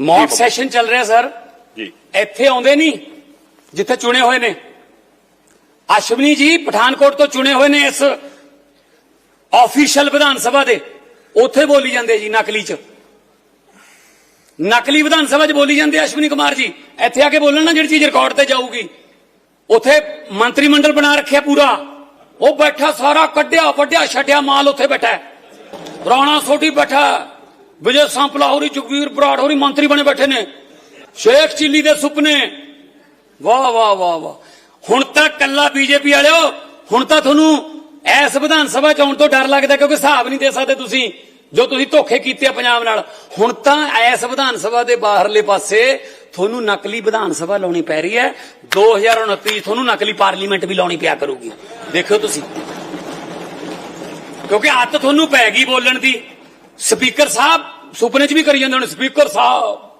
Mock session ਚੱਲ ਰਿਹਾ sir ਜੀ। ਇੱਥੇ ਆਉਂਦੇ ਨਹੀਂ ਜਿੱਥੇ ਚੁਣੇ ਹੋਏ ਨੇ। ਅਸ਼ਵਨੀ ਜੀ ਪਠਾਨਕੋਟ ਤੋਂ ਚੁਣੇ ਹੋਏ ਨੇ ਇਸ ਆਫੀਸ਼ੀਅਲ ਵਿਧਾਨ ਸਭਾ ਦੇ। ਉੱਥੇ ਬੋਲੀ ਜਾਂਦੇ ਜੀ ਨਕਲੀ ਚ। ਨਕਲੀ ਵਿਧਾਨ ਸਭਾ 'ਚ ਬੋਲੀ ਜਾਂਦੇ ਅਸ਼ਵਨੀ ਕੁਮਾਰ ਜੀ। ਇੱਥੇ ਆ ਕੇ ਬੋਲਣ ਨਾ ਜਿਹੜੀ ਚੀਜ਼ ਰਿਕਾਰਡ ਤੇ ਜਾਊਗੀ। ਉੱਥੇ ਮੰਤਰੀ ਮੰਡਲ ਬਣਾ ਰੱਖਿਆ ਪੂਰਾ। ਉਹ ਬੈਠਾ ਸਾਰਾ ਕੱਢਿਆ ਵੱਡਿਆ ਛੱਡਿਆ ਮਾਲ ਉੱਥੇ ਬੈਠਾ। ਰਾਣਾ ਸੋਢੀ ਬੈਠਾ। ਵਿਜੇ ਸੰਪਲਾ ਹੋਰੀ, ਜੁਗਵੀਰ ਬਰਾੜ ਹੋਰੀ ਮੰਤਰੀ ਬਣੇ ਬੈਠੇ ਨੇ। ਸ਼ੇਖ ਚਿੱਲੀ ਦੇ ਸੁਪਨੇ। ਵਾਹ ਵਾਹ ਵਾਹ ਵਾਹ। ਹੁਣ ਤਾਂ ਕੱਲਾ ਬੀਜੇਪੀ ਵਾਲਿਓ, ਹੁਣ ਤਾਂ ਤੁਹਾਨੂੰ ਐਸ ਵਿਧਾਨ ਸਭਾ ਚ ਆਉਣ ਤੋਂ ਡਰ ਲੱਗਦਾ ਕਿਉਂਕਿ ਹਿਸਾਬ ਨਹੀਂ ਦੇ ਸਕਦੇ ਤੁਸੀਂ, ਜੋ ਤੁਸੀਂ ਧੋਖੇ ਕੀਤੇ ਆ ਪੰਜਾਬ ਨਾਲ। ਹੁਣ ਤਾਂ ਐਸ ਵਿਧਾਨ ਸਭਾ ਦੇ ਬਾਹਰਲੇ ਪਾਸੇ ਤੁਹਾਨੂੰ ਨਕਲੀ ਵਿਧਾਨ ਸਭਾ ਲਾਉਣੀ ਪੈ ਰਹੀ ਹੈ। 2029 ਚ ਤੁਹਾਨੂੰ ਨਕਲੀ ਪਾਰਲੀਮੈਂਟ ਵੀ ਲਾਉਣੀ ਪਿਆ ਕਰੂਗੀ। ਦੇਖਿਓ ਤੁਸੀਂ। ਕਿਉਂਕਿ ਅੱਤ ਤੁਹਾਨੂੰ ਪੈ ਗਈ ਬੋਲਣ ਦੀ। ਸਪੀਕਰ ਸਾਹਿਬ ਸੁਪਨੇ 'ਚ ਵੀ ਕਰੀ ਜਾਂਦੇ ਹੁਣ ਸਪੀਕਰ ਸਾਹਿਬ।